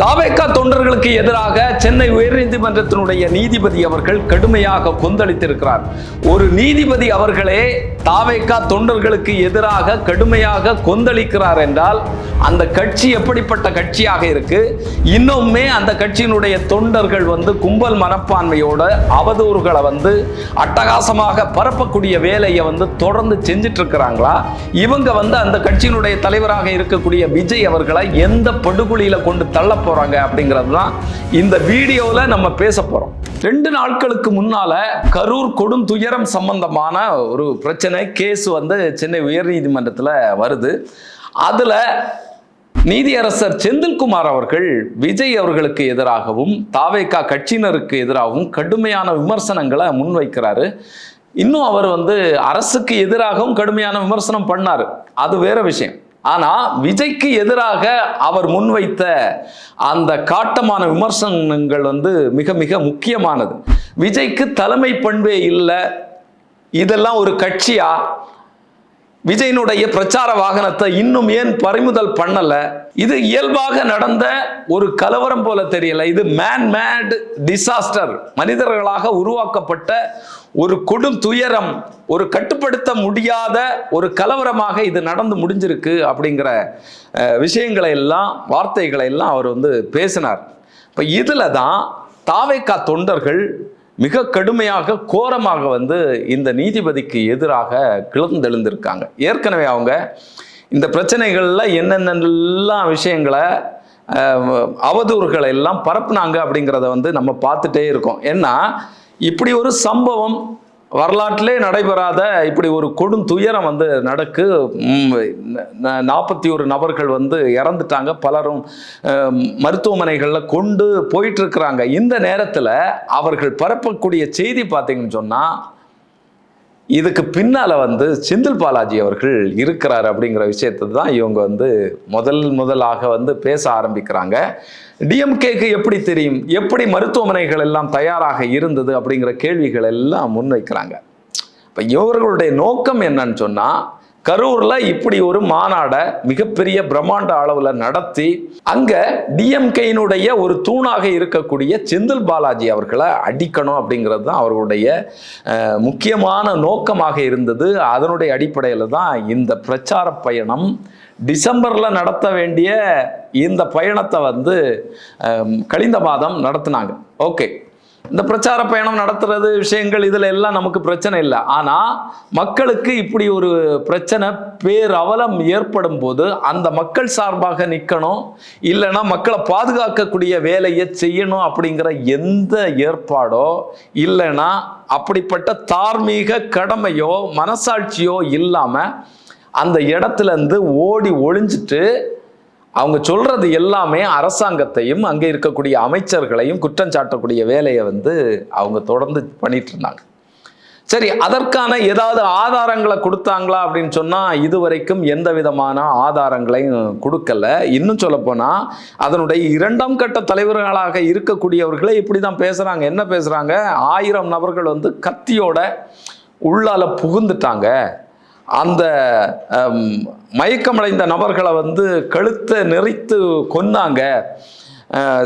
தாவேக்கா தொண்டர்களுக்கு எதிராக சென்னை உயர்நீதிமன்றத்தினுடைய நீதிபதி அவர்கள் கடுமையாக கொந்தளித்திருக்கிறார். ஒரு நீதிபதி அவர்களே தாவேக்கா தொண்டர்களுக்கு எதிராக கடுமையாக கொந்தளிக்கிறார் என்றால் அந்த கட்சி எப்படிப்பட்ட கட்சியாக இருக்கு? இன்னுமே அந்த கட்சியினுடைய தொண்டர்கள் வந்து கும்பல் மனப்பான்மையோட அவதூறுகளை வந்து அட்டகாசமாக பரப்பக்கூடிய வேலையை வந்து தொடர்ந்து செஞ்சுட்டு இருக்கிறாங்களா இவங்க வந்து அந்த கட்சியினுடைய தலைவராக இருக்கக்கூடிய விஜய் அவர்களை எந்த படுகொலியில கொண்டு தள்ளப்ப போறாங்க அப்படிங்கிறது தான் இந்த வீடியோவில் நம்ம பேச போறோம். ரெண்டு நாட்களுக்கு முன்னால கரூர் கொடும் துயரம் சம்பந்தமான ஒரு பிரச்சனை கேஸ் வந்து சென்னை உயர்நீதிமன்றத்தில் வருது. அதுல நீதியரசர் செந்தில்குமார் அவர்கள் விஜய் அவர்களுக்கு எதிராகவும் தாவேக்கா கட்சியினருக்கு எதிராகவும் கடுமையான விமர்சனங்களை முன்வைக்கிறாரு. இன்னும் அவர் வந்து அரசுக்கு எதிராகவும் கடுமையான விமர்சனம் பண்ணாரு. அது வேற விஷயம். ஆனா விஜய்க்கு எதிராக அவர் முன்வைத்த அந்த காட்டமான விமர்சனங்கள் வந்து மிக மிக முக்கியமானது. விஜய்க்கு தலைமை பண்பே இல்லை. இதெல்லாம் ஒரு கட்சியா? விஜயனுடைய பிரச்சார வாகனத்தை இன்னும் ஏன் பறிமுதல் பண்ணல? இது இயல்பாக நடந்த ஒரு கலவரம் போல தெரியல. இது மேன் மேட் டிசாஸ்டர் மனிதர்களாக உருவாக்கப்பட்ட ஒரு கொடும் துயரம் ஒரு கட்டுப்படுத்த முடியாத ஒரு கலவரமாக இது நடந்து முடிஞ்சிருக்கு அப்படிங்கிற விஷயங்களை எல்லாம் வார்த்தைகளை எல்லாம் அவர் வந்து பேசினார். இப்போ இதில் தான் தாவேக்கா தொண்டர்கள் மிக கடுமையாக கோரமாக வந்து இந்த நீதிபதிக்கு எதிராக கிளர்ந்தெழுந்திருக்காங்க. ஏற்கனவே அவங்க இந்த பிரச்சனைகளில் என்னென்னலாம் விஷயங்களை அவதூறுகளை எல்லாம் பரப்புனாங்க அப்படிங்கிறத வந்து நம்ம பார்த்துட்டே இருக்கோம். ஏன்னா இப்படி ஒரு சம்பவம் வரலாற்றிலே நடைபெறாத இப்படி ஒரு கொடும் துயரம் வந்து நடக்கு. நாற்பத்தி ஒரு நபர்கள் வந்து இறந்துட்டாங்க. பலரும் மருத்துவமனைகளில் கொண்டு போயிட்டு இருக்கிறாங்க இந்த நேரத்தில் அவர்கள் பரப்பக்கூடிய செய்தி பார்த்தீங்கன்னு சொன்னால் இதுக்கு பின்னால வந்து செந்தில் பாலாஜி அவர்கள் இருக்கிறார் அப்படிங்கிற விஷயத்தை தான் இவங்க வந்து முதல் முதலாக வந்து பேச ஆரம்பிக்கிறாங்க. டிஎம்கேக்கு எப்படி தெரியும்? எப்படி மருத்துவமனைகள் எல்லாம் தயாராக இருந்தது அப்படிங்கிற கேள்விகள் எல்லாம் முன்வைக்கிறாங்க. இப்போ இவர்களுடைய நோக்கம் என்னன்னு சொன்னால் கரூர்ல இப்படி ஒரு மாநாடை மிகப்பெரிய பிரம்மாண்ட அளவுல நடத்தி அங்க டிஎம்கேயினுடைய ஒரு தூணாக இருக்கக்கூடிய செந்தில் பாலாஜி அவர்களை அடிக்கணும் அப்படிங்கிறது தான் அவர்களுடைய முக்கியமான நோக்கமாக இருந்தது. அதனுடைய அடிப்படையில் தான் இந்த பிரச்சார பயணம் டிசம்பரில் நடத்த வேண்டிய இந்த பயணத்தை வந்து கழிந்த மாதம் நடத்தினாங்க. ஓகே. இந்த பிரச்சார பயணம் நடத்துறது விஷயங்கள் இதில் எல்லாம் நமக்கு பிரச்சனை இல்லை. ஆனால் மக்களுக்கு இப்படி ஒரு பிரச்சனை பேரவலம் ஏற்படும் போது அந்த மக்கள் சார்பாக நிற்கணும் இல்லைன்னா மக்களை பாதுகாக்கக்கூடிய வேலையை செய்யணும் அப்படிங்கிற எந்த ஏற்பாடோ இல்லைன்னா அப்படிப்பட்ட தார்மீக கடமையோ மனசாட்சியோ இல்லாமல் அந்த இடத்துலேருந்து ஓடி ஒளிஞ்சிட்டு அவங்க சொல்றது எல்லாமே அரசாங்கத்தையும் அங்கே இருக்கக்கூடிய அமைச்சர்களையும் குற்றம் சாட்டக்கூடிய வேலையை வந்து அவங்க தொடர்ந்து பண்ணிட்டு இருந்தாங்க. சரி அதற்கான ஏதாவது ஆதாரங்களை கொடுத்தாங்களா அப்படின்னு சொன்னால் இதுவரைக்கும் எந்த விதமான ஆதாரங்களையும் கொடுக்கல. இன்னும் சொல்லப்போனால் அதனுடைய இரண்டாம் கட்ட தலைவர்களாக இருக்கக்கூடியவர்களே இப்படி தான் பேசுகிறாங்க என்ன பேசுகிறாங்க ஆயிரம் நபர்கள் வந்து கத்தியோட உள்ளால புகுந்துட்டாங்க. அந்த மயக்கமடைந்த நபர்களை வந்து கழுத்தை நெறித்து கொன்னாங்க.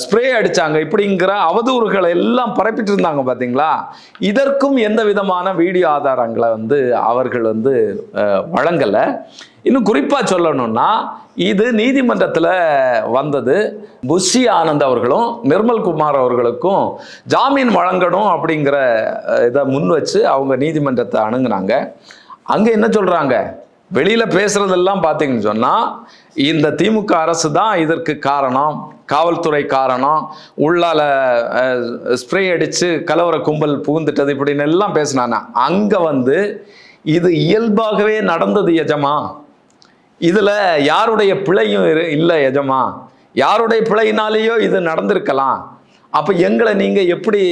ஸ்ப்ரே அடித்தாங்க இப்படிங்கிற அவதூறுகளை எல்லாம் பரப்பிட்டு இருந்தாங்க பார்த்தீங்களா இதற்கும் எந்த விதமான வீடியோ ஆதாரங்களை வந்து அவர்கள் வந்து வழங்கலை. இன்னும் குறிப்பாக சொல்லணும்னா இது நீதிமன்றத்தில் வந்தது. புஷி ஆனந்த் அவர்களும் நிர்மல் குமார் அவர்களுக்கும் ஜாமீன் வழங்கணும் அப்படிங்கிற இதை முன் வச்சு அவங்க நீதிமன்றத்தை அணுங்கினாங்க அங்கே என்ன சொல்கிறாங்க வெளியில் பேசுகிறதெல்லாம் பார்த்தீங்கன்னு சொன்னால் இந்த திமுக அரசு தான் இதற்கு காரணம். காவல்துறை காரணம். உள்ளால ஸ்ப்ரே அடித்து கலவர கும்பல் புகுந்துட்டது இப்படின்னு எல்லாம் பேசினாங்க. அங்கே வந்து இது இயல்பாகவே நடந்தது எஜமா. இதில் யாருடைய பிழையும் இரு- இல்லை எஜமா. யாருடைய பிழையினாலேயோ இது நடந்திருக்கலாம். அப்போ எங்களை நீங்கள் எப்படி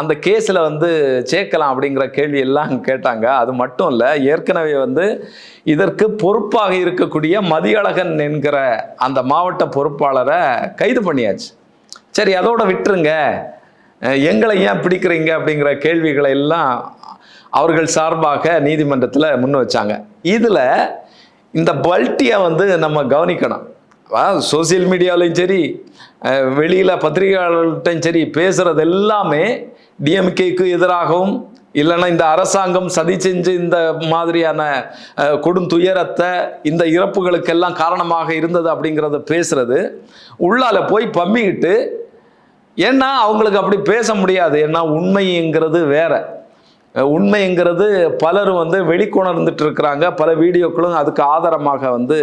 அந்த கேஸில் வந்து சேர்க்கலாம் அப்படிங்கிற கேள்வி எல்லாம் கேட்டாங்க. அது மட்டும் இல்லை ஏற்கனவே வந்து இதற்கு பொறுப்பாக இருக்கக்கூடிய மதியழகன் என்கிற அந்த மாவட்ட பொறுப்பாளரை கைது பண்ணியாச்சு. சரி அதோட விட்டுருங்க. எங்களை ஏன் பிடிக்கிறீங்க அப்படிங்கிற கேள்விகளை எல்லாம் அவர்கள் சார்பாக நீதிமன்றத்தில் முன் வச்சாங்க. இதில் இந்த பல்ட்டியை வந்து நம்ம கவனிக்கணும். சோசியல் மீடியாலையும் சரி வெளியில் வெளியில பத்திரிகையாளர்கள்ட்டையும் சரி பேசுகிறது எல்லாமே டிஎம்கேக்கு எதிராகவும் இல்லைன்னா இந்த அரசாங்கம் சதி செஞ்சு இந்த மாதிரியான கொடும் துயரத்தை இந்த இறப்புகளுக்கெல்லாம் காரணமாக இருந்தது அப்படிங்கிறத பேசுறது. உள்ளால போய் பம்மிக்கிட்டு ஏன்னா அவங்களுக்கு அப்படி பேச முடியாது. ஏன்னா உண்மைங்கிறது வேற. உண்மைங்கிறது பலரும் வந்து வெளிக்கொணர்ந்துட்டு இருக்கிறாங்க. பல வீடியோக்களும் அதுக்கு ஆதாரமாக வந்து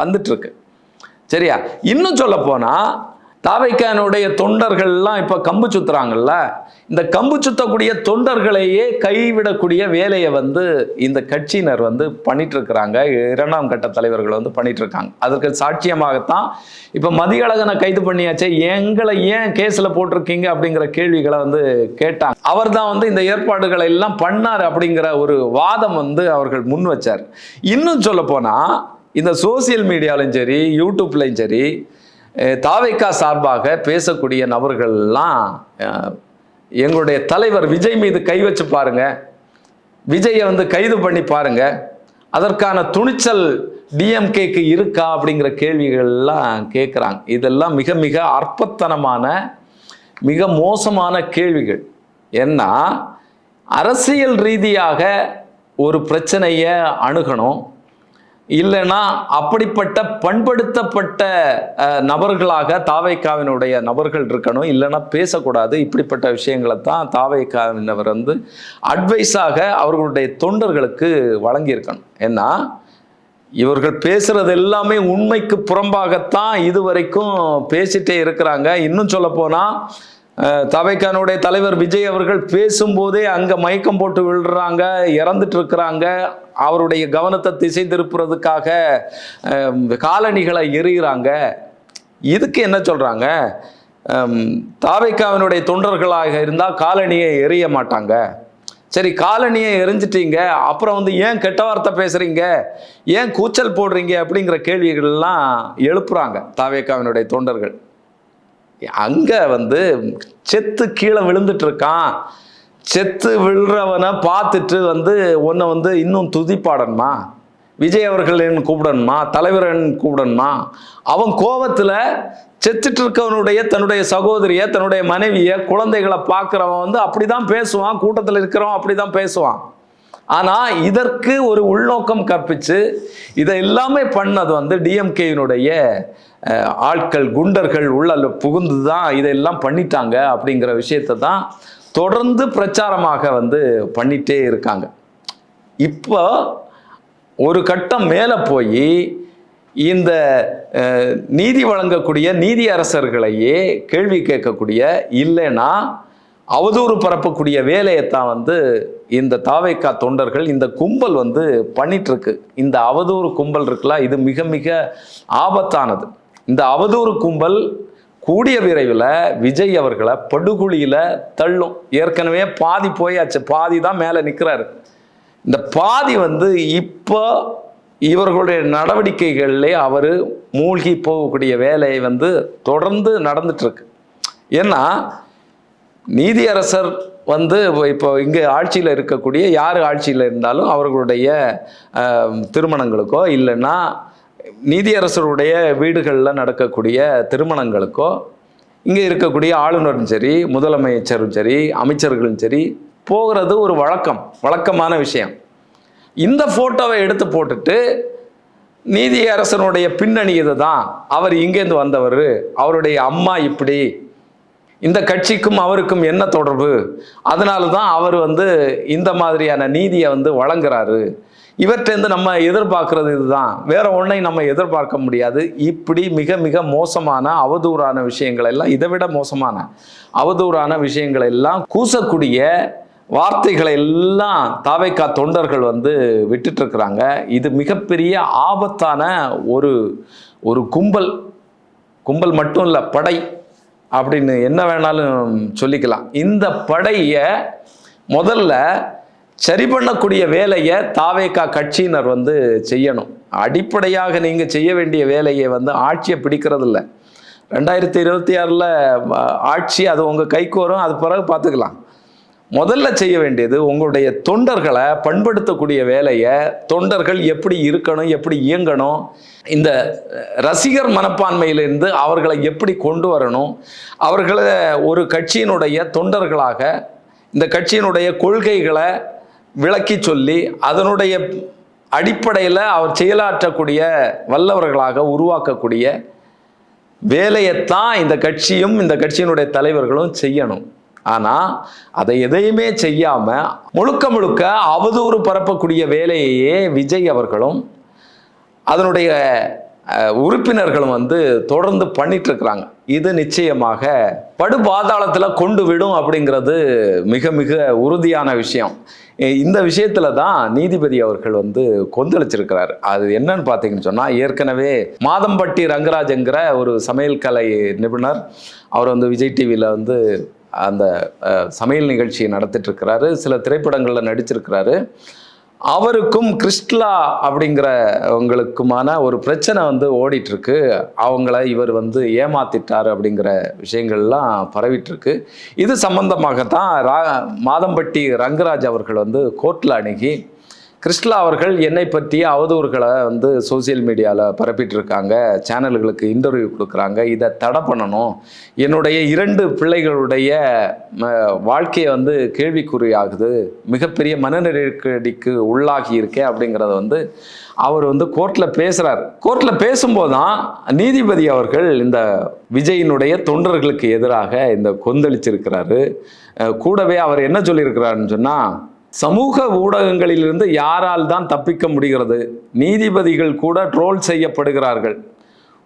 வந்துட்டு இருக்கு. சரியா? இன்னும் சொல்ல போனால் தாவைக்கானுடைய தொண்டர்கள்லாம் இப்போ கம்பு சுத்துறாங்கல்ல? இந்த கம்பு சுத்தக்கூடிய தொண்டர்களையே கைவிடக்கூடிய வேலையை வந்து இந்த கட்சியினர் வந்து பண்ணிட்டு இருக்கிறாங்க இரண்டாம் கட்ட தலைவர்கள் வந்து பண்ணிட்டு இருக்காங்க அதற்கு சாட்சியமாகத்தான் இப்போ மதியழகனை கைது பண்ணியாச்சே. எங்களை ஏன் கேஸில் போட்டிருக்கீங்க அப்படிங்கிற கேள்விகளை வந்து கேட்டாங்க. அவர் தான் வந்து இந்த ஏற்பாடுகளை எல்லாம் பண்ணார் அப்படிங்கிற ஒரு வாதம் வந்து அவர்கள் முன் வச்சார். இன்னும் சொல்ல போனால் இந்த சோசியல் மீடியாலையும் சரி யூடியூப்லையும் சரி தாவைக்கா சார்பாக பேசக்கூடிய நபர்கள்லாம் எங்களுடைய தலைவர் விஜய் மீது கை வச்சு பாருங்க. விஜயை வந்து கைது பண்ணி பாருங்க. அதற்கான துணிச்சல் டிஎம்கேக்கு இருக்கா அப்படிங்கிற கேள்விகள்லாம் கேட்குறாங்க இதெல்லாம் மிக மிக அற்பத்தனமான மிக மோசமான கேள்விகள். ஏன்னா அரசியல் ரீதியாக ஒரு பிரச்சனையை அணுகணும். இல்லைன்னா அப்படிப்பட்ட பண்படுத்தப்பட்ட நபர்களாக தாவைக்காவினுடைய நபர்கள் இருக்கணும். இல்லைன்னா பேசக்கூடாது. இப்படிப்பட்ட விஷயங்களை தான் தாவைக்காவினவர் வந்து அட்வைஸாக அவர்களுடைய தொண்டர்களுக்கு வழங்கியிருக்கணும். ஏன்னா இவர்கள் பேசுறது எல்லாமே உண்மைக்கு புறம்பாகத்தான் இதுவரைக்கும் பேசிட்டே இருக்கிறாங்க. இன்னும் சொல்ல போனால் தவைக்கானுடைய தலைவர் விஜய் அவர்கள் பேசும்போதே அங்கே மயக்கம் போட்டு விழுறாங்க இறந்துட்டு இருக்கிறாங்க அவருடைய கவனத்தை திசை திருப்புறதுக்காக காலணிகளை எறிகிறாங்க. இதுக்கு என்ன சொல்கிறாங்க தாவைக்காவினுடைய தொண்டர்களாக இருந்தால் காலணியை எறிய மாட்டாங்க. சரி காலனியை எரிஞ்சிட்டீங்க அப்புறம் வந்து ஏன் கெட்ட வார்த்தை பேசுகிறீங்க ஏன் கூச்சல் போடுறீங்க? அப்படிங்கிற கேள்விகள்லாம் எழுப்புறாங்க தாவேக்காவினுடைய தொண்டர்கள். அங்கே வந்து செத்து கீழே விழுந்துட்டு இருக்கான் செத்து விழுறவனை பார்த்துட்டு வந்து உன்னை வந்து இன்னும் துதிப்பாடணுமா? விஜய் அவர்கள் கூப்பிடணுமா? தலைவரன் கூப்பிடணுமா? அவன் கோபத்தில் செத்துட்டு இருக்கவனுடைய தன்னுடைய சகோதரியை தன்னுடைய மனைவியை குழந்தைகளை பார்க்குறவன் வந்து அப்படி தான் பேசுவான். கூட்டத்தில் இருக்கிறவன் அப்படிதான் பேசுவான். ஆனால் இதற்கு ஒரு உள்நோக்கம் கற்பித்து இதை எல்லாமே பண்ணது வந்து டிஎம்கேயினுடைய ஆட்கள் குண்டர்கள் உள்ள புகுந்து தான் இதெல்லாம் பண்ணிட்டாங்க அப்படிங்கிற விஷயத்தை தான் தொடர்ந்து பிரச்சாரமாக வந்து பண்ணிட்டே இருக்காங்க. இப்போ ஒரு கட்டம் மேலே போய் இந்த நீதி வழங்கக்கூடிய நீதி அரசர்களையே கேள்வி கேட்கக்கூடிய இல்லைன்னா அவதூறு பரப்பக்கூடிய வேலையைத்தான் வந்து இந்த தாவைக்கா தொண்டர்கள் இந்த கும்பல் வந்து பண்ணிகிட்ருக்கு இந்த அவதூறு கும்பல் இருக்குல்ல இது மிக மிக ஆபத்தானது. இந்த அவதூறு கும்பல் கூடிய விரைவில் விஜய் அவர்களை படுகுழியில் தள்ளும். ஏற்கனவே பாதி போயாச்சு. பாதி தான் மேலே நிற்கிறாரு. இந்த பாதி வந்து இப்போ இவர்களுடைய நடவடிக்கைகளிலே அவர் மூழ்கி போகக்கூடிய வேலை வந்து தொடர்ந்து நடந்துட்டுருக்கு. ஏன்னா நீதியரசர் வந்து இப்போ இங்கே ஆட்சியில் இருக்கக்கூடிய யார் ஆட்சியில் இருந்தாலும் அவர்களுடைய திருமணங்களுக்கோ இல்லைன்னா நீதியரசருடைய வீடுகளில் நடக்கக்கூடிய திருமணங்களுக்கோ இங்கே இருக்கக்கூடிய ஆளுநரும் சரி முதலமைச்சரும் சரி அமைச்சர்களும் சரி போகிறது ஒரு வழக்கம் வழக்கமான விஷயம். இந்த ஃபோட்டோவை எடுத்து போட்டுட்டு நீதியரசனுடைய பின்னணி இதுதான். அவர் இங்கேருந்து வந்தவர் அவருடைய அம்மா இப்படி. இந்த கட்சிக்கும் அவருக்கும் என்ன தொடர்பு? அதனால தான் அவர் வந்து இந்த மாதிரியான நீதியை வந்து வழங்குறாரு. இவற்றிலிருந்து நம்ம எதிர்பார்க்கறது இதுதான். வேற ஒன்றையும் நம்ம எதிர்பார்க்க முடியாது. இப்படி மிக மிக மோசமான அவதூறான விஷயங்கள் எல்லாம் இதை விட மோசமான அவதூறான விஷயங்கள் எல்லாம் கூசக்கூடிய வார்த்தைகளை எல்லாம் தாவைக்கா தொண்டர்கள் வந்து விட்டுட்டு இருக்கிறாங்க இது மிகப்பெரிய ஆபத்தான ஒரு ஒரு கும்பல். கும்பல் மட்டும் இல்லை படை அப்படின்னு என்ன வேணாலும் சொல்லிக்கலாம். இந்த படையை முதல்ல சரி பண்ணக்கூடிய வேலையை தாவேக்கா கட்சியினர் வந்து செய்யணும். அடிப்படையாக நீங்கள் செய்ய வேண்டிய வேலையை வந்து ஆட்சியை பிடிக்கிறதில்ல. ரெண்டாயிரத்தி இருபத்தி ஆறில் ஆட்சி அது உங்கள் கைக்கு வரும் அது பிறகு பார்த்துக்கலாம். முதல்ல செய்ய வேண்டியது உங்களுடைய தொண்டர்களை பண்படுத்தக்கூடிய வேலையை தொண்டர்கள் எப்படி இருக்கணும் எப்படி இயங்கணும் இந்த ரசிகர் மனப்பான்மையிலிருந்து அவர்களை எப்படி கொண்டு வரணும் அவர்களை ஒரு கட்சியினுடைய தொண்டர்களாக இந்த கட்சியினுடைய கொள்கைகளை விளக்கி சொல்லி அதனுடைய அடிப்படையில் அவர் செயலாற்றக்கூடிய வல்லவர்களாக உருவாக்கக்கூடிய வேலையைத்தான் இந்த கட்சியும் இந்த கட்சியினுடைய தலைவர்களும் செய்யணும். ஆனால் அதை எதையுமே செய்யாமல் முழுக்க முழுக்க அவதூறு பரப்பக்கூடிய வேலையையே விஜய் அவர்களும் அதனுடைய உறுப்பினர்களும் வந்து தொடர்ந்து பண்ணிட்டு இருக்கிறாங்க இது நிச்சயமாக படு பாதாளத்தில் கொண்டு விடும் அப்படிங்கிறது மிக மிக உறுதியான விஷயம். இந்த விஷயத்துல தான் நீதிபதி அவர்கள் வந்து கொந்தளிச்சிருக்கிறார். அது என்னன்னு பார்த்தீங்கன்னு சொன்னால் ஏற்கனவே மாதம்பட்டி ரங்கராஜங்கிற ஒரு சமையல் கலை நிபுணர் அவர் வந்து விஜய் டிவியில் வந்து அந்த சமையல் நிகழ்ச்சியை நடத்திட்டு இருக்கிறாரு சில திரைப்படங்களில் நடிச்சிருக்கிறாரு. அவருக்கும் கிறிஸ்ட்லா அப்படிங்கிறவங்களுக்குமான ஒரு பிரச்சனை வந்து ஓடிட்டுருக்கு. அவங்கள இவர் வந்து ஏமாத்திட்டார் அப்படிங்கிற விஷயங்கள்லாம் பரவிட்டுருக்கு. இது சம்பந்தமாகத்தான் ரா மாதம்பட்டி ரங்கராஜ் அவர்கள் வந்து கோர்ட்டில் அணுகி கிறிஸ்ட்லா அவர்கள் என்னை பற்றிய அவதூறுகளை வந்து சோசியல் மீடியாவில் பரப்பிட்டு இருக்காங்க சேனல்களுக்கு இன்டர்வியூ கொடுக்குறாங்க. இதை தடை பண்ணணும். என்னுடைய இரண்டு பிள்ளைகளுடைய வாழ்க்கையை வந்து கேள்விக்குறியாகுது. மிகப்பெரிய மனநெருக்கடிக்கு உள்ளாகி இருக்கேன் அப்படிங்கிறத வந்து அவர் வந்து கோர்ட்டில் பேசுகிறார் கோர்ட்டில் பேசும்போது தான் நீதிபதி அவர்கள் இந்த விஜயினுடைய தொண்டர்களுக்கு எதிராக இந்த கொந்தளிச்சிருக்கிறாரு. கூடவே அவர் என்ன சொல்லியிருக்கிறாருன்னு சொன்னால் சமூக ஊடகங்களிலிருந்து யாரால் தான் தப்பிக்க முடிகிறது? நீதிபதிகள் கூட ட்ரோல் செய்யப்படுகிறார்கள்.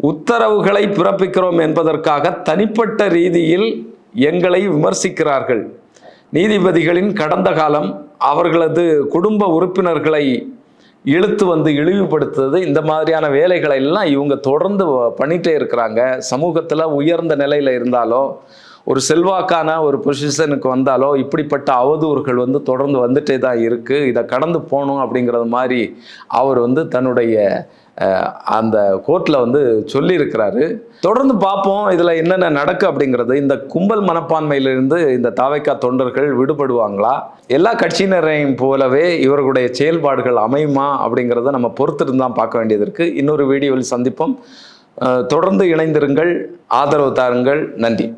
உத்தரவுகளை பிறப்பிக்கிறோம் என்பதற்காக தனிப்பட்ட ரீதியில் எங்களை விமர்சிக்கிறார்கள். நீதிபதிகளின் கடந்த காலம் அவர்களது குடும்ப உறுப்பினர்களை இழுத்து வந்து இழிவுபடுத்துறது இந்த மாதிரியான வேலைகளை எல்லாம் இவங்க தொடர்ந்து பண்ணிகிட்டே இருக்கிறாங்க. சமூகத்தில் உயர்ந்த நிலையில் இருந்தாலோ ஒரு செல்வாக்கான ஒரு பொசிஷனுக்கு வந்தாலோ இப்படிப்பட்ட அவதூறுகள் வந்து தொடர்ந்து வந்துட்டே தான் இருக்குது இதை கடந்து போகணும் அப்படிங்கிறது மாதிரி அவர் வந்து தன்னுடைய அந்த கோர்ட்டில் வந்து சொல்லியிருக்கிறாரு. தொடர்ந்து பார்ப்போம் இதில் என்னென்ன நடக்கு அப்படிங்கிறது. இந்த கும்பல் மனப்பான்மையிலிருந்து இந்த தாவைக்கா தொண்டர்கள் விடுபடுவாங்களா? எல்லா கட்சியினரையும் போலவே இவர்களுடைய செயல்பாடுகள் அமையுமா அப்படிங்கிறத நம்ம பொறுத்திருந்து தான் பார்க்க வேண்டியது இருக்குது இன்னொரு வீடியோவில் சந்திப்போம். தொடர்ந்து இணைந்திருங்கள். ஆதரவு தாருங்கள். நன்றி.